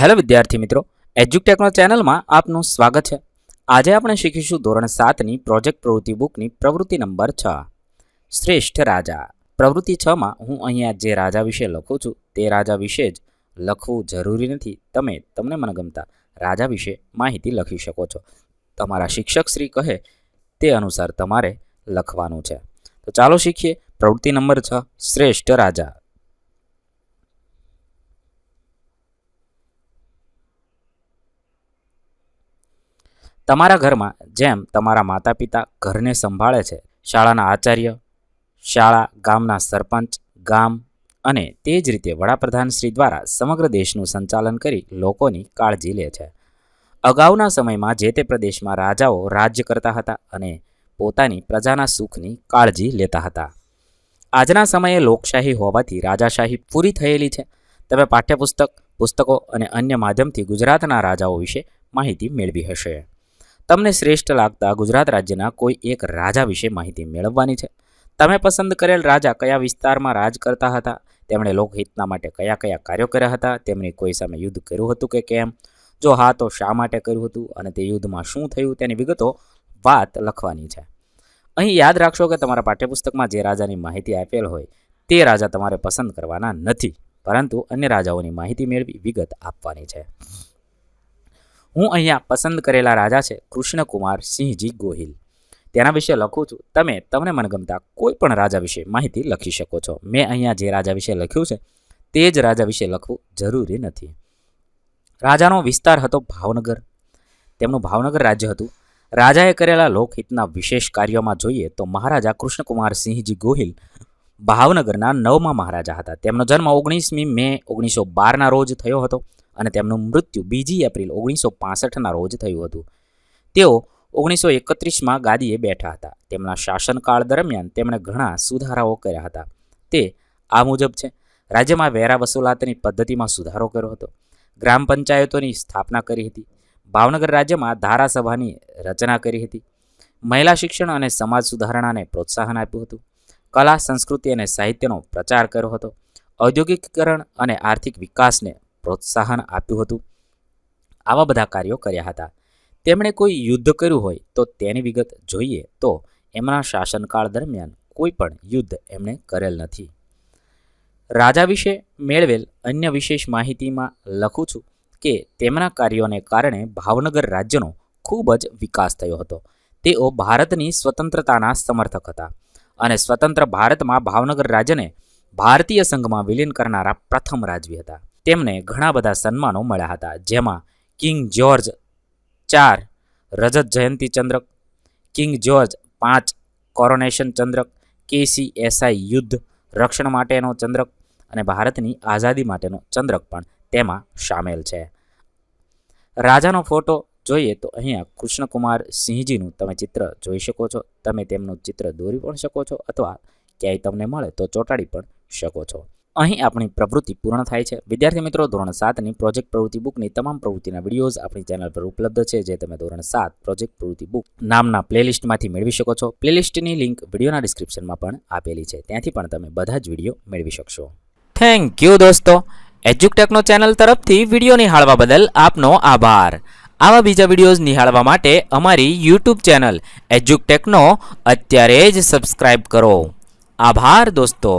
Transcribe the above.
Hello વિદ્યાર્થી મિત્રો એજ્યુકટેકનો ચેનલમાં આપનું સ્વાગત છે. આજે આપણે શીખીશું ધોરણ સાતની પ્રોજેક્ટ પ્રવૃત્તિ બુકની પ્રવૃત્તિ નંબર છ. શ્રેષ્ઠ રાજા. પ્રવૃત્તિ છમાં હું અહીંયા જે રાજા વિશે લખું છું, તે રાજા વિશે જ લખવું જરૂરી નથી. તમે તમને મનગમતા રાજા વિશે માહિતી લખી શકો છો. તમારા શિક્ષક શ્રી કહે તે અનુસાર તમારે લખવાનું છે. તો ચાલો શીખીએ પ્રવૃત્તિ નંબર છ, શ્રેષ્ઠ રાજા. તમારા ઘરમાં જેમ તમારા માતા પિતા ઘરને સંભાળે છે, શાળાના આચાર્ય, શાળા ગામના સરપંચ, ગામ અને તે જ રીતે વડાપ્રધાન શ્રી દ્વારા સમગ્ર દેશનું સંચાલન કરી લોકોની કાળજી લે છે. અગાઉના સમયમાં જે તે પ્રદેશમાં રાજાઓ રાજ્ય કરતા હતા અને પોતાની પ્રજાના સુખની કાળજી લેતા હતા. આજના સમયે લોકશાહી હોવાથી રાજાશાહી પૂરી થયેલી છે. તમે પાઠ્યપુસ્તક, પુસ્તકો અને અન્ય માધ્યમથી ગુજરાતના રાજાઓ વિશે માહિતી મેળવી હશે. તમને શ્રેષ્ઠ લાગતા ગુજરાત રાજ્યના કોઈ એક રાજા વિશે માહિતી મેળવવાની છે? તમે પસંદ કરેલ રાજા કયા વિસ્તારમાં રાજ કરતા હતા? તેમણે લોકહિતના માટે કયા કયા કાર્યો કર્યા હતા? તેમણે કોઈ સામે યુદ્ધ કર્યું હતું કે કેમ? જો હા, તો શા માટે કર્યું હતું અને તે યુદ્ધમાં શું થયું તેની વિગતો વાત લખવાની છે. અહીં યાદ રાખશો કે તમારા પાઠ્યપુસ્તકમાં જે રાજાની માહિતી આપેલ હોય, તે રાજા તમારે પસંદ કરવાના નથી, પરંતુ અન્ય રાજાઓની માહિતી મેળવી વિગત આપવાની છે. હું અહીંયા પસંદ કરેલા રાજા છે કૃષ્ણકુમાર સિંહજી ગોહિલ. તેના વિશે લખું છું. તમે, તમને મનગમતા કોઈ પણ રાજા વિશે માહિતી લખી શકો છો. મેં અહીંયા જે રાજા વિશે લખ્યું છે, તે જ રાજા વિશે લખવું જરૂરી નથી. રાજાનો વિસ્તાર હતો ભાવનગર. તેમનું ભાવનગર રાજ્ય હતું. રાજાએ કરેલા લોકહિતના વિશેષ કાર્યોમાં જોઈએ તો મહારાજા કૃષ્ણકુમાર સિંહજી ગોહિલ ભાવનગરના નવમા મહારાજા હતા. તેમનો જન્મ ઓગણીસમી મે ઓગણીસો બારના રોજ થયો હતો. અને તેમનું મૃત્યુ બીજી એપ્રિલ ઓગણીસો પાસઠના રોજ થયું હતું. તેઓ ઓગણીસો એકત્રીસમાં ગાદીએ બેઠા હતા. તેમના શાસનકાળ દરમિયાન તેમણે ઘણા સુધારાઓ કર્યા હતા. તે આ મુજબ છે. રાજ્યમાં વેરા વસૂલાતની પદ્ધતિમાં સુધારો કર્યો હતો. ગ્રામ પંચાયતોની સ્થાપના કરી હતી. ભાવનગર રાજ્યમાં ધારાસભાની રચના કરી હતી. મહિલા શિક્ષણ અને સમાજ સુધારણાને પ્રોત્સાહન આપ્યું હતું. કલા, સંસ્કૃતિ અને સાહિત્યનો પ્રચાર કર્યો હતો. ઔદ્યોગિકીકરણ અને આર્થિક વિકાસને પ્રોત્સાહન આપ્યું હતું. આવા બધા કાર્યો કર્યા હતા. તેમણે કોઈ યુદ્ધ કર્યું હોય તો તેની વિગત જોઈએ તો એમના શાસનકાળ દરમિયાન કોઈ પણ યુદ્ધ એમણે કરેલ નથી. રાજા વિશે મેળવેલ અન્ય વિશેષ માહિતીમાં લખું છું કે તેમના કાર્યોને કારણે ભાવનગર રાજ્યનો ખૂબ જ વિકાસ થયો હતો. તેઓ ભારતની સ્વતંત્રતાના સમર્થક હતા અને સ્વતંત્ર ભારતમાં ભાવનગર રાજ્યને ભારતીય સંઘમાં વિલીન કરનારા પ્રથમ રાજવી હતા. તેમને ઘણા બધા સન્માનો મળ્યા હતા, જેમાં કિંગ જ્યોર્જ ચાર, રજત જયંતિ ચંદ્રક, કિંગ જ્યોર્જ પાંચ, કોરોનેશન ચંદ્રક કેસી એસઆઈ યુદ્ધ, રક્ષણ માટેનો ચંદ્રક અને ભારતની આઝાદી માટેનો ચંદ્રક પણ તેમાં સામેલ છે. રાજાનો ફોટો જોઈએ તો અહીંયા કૃષ્ણકુમાર સિંહજીનું તમે ચિત્ર જોઈ શકો છો. તમે તેમનું ચિત્ર દોરી પણ શકો છો અથવા ક્યાંય તમને મળે તો ચોંટાડી પણ શકો છો. અહીં આપણી પ્રવૃત્તિ પૂર્ણ થાય છે. વિદ્યાર્થી મિત્રો, ધોરણ સાતની પ્રોજેક્ટ પ્રવૃત્તિ બુકની તમામ પ્રવૃત્તિના વિડીયોઝ આપણી ચેનલ પર ઉપલબ્ધ છે, જે તમે ધોરણ સાત પ્રોજેક્ટ પ્રવૃત્તિ બુક નામના પ્લેલિસ્ટમાંથી મેળવી શકો છો. પ્લેલિસ્ટની લિંક વિડીયોના ડિસ્ક્રિપ્શનમાં પણ આપેલી છે. ત્યાંથી પણ તમે બધા જ વીડિયો મેળવી શકશો. થેન્ક યુ દોસ્તો. એજ્યુકટેકનો ચેનલ તરફથી વીડિયો નિહાળવા બદલ આપનો આભાર. આવા બીજા વિડીયોઝ નિહાળવા માટે અમારી યુટ્યુબ ચેનલ એજ્યુકટેકનો અત્યારે જ સબસ્ક્રાઇબ કરો. આભાર દોસ્તો.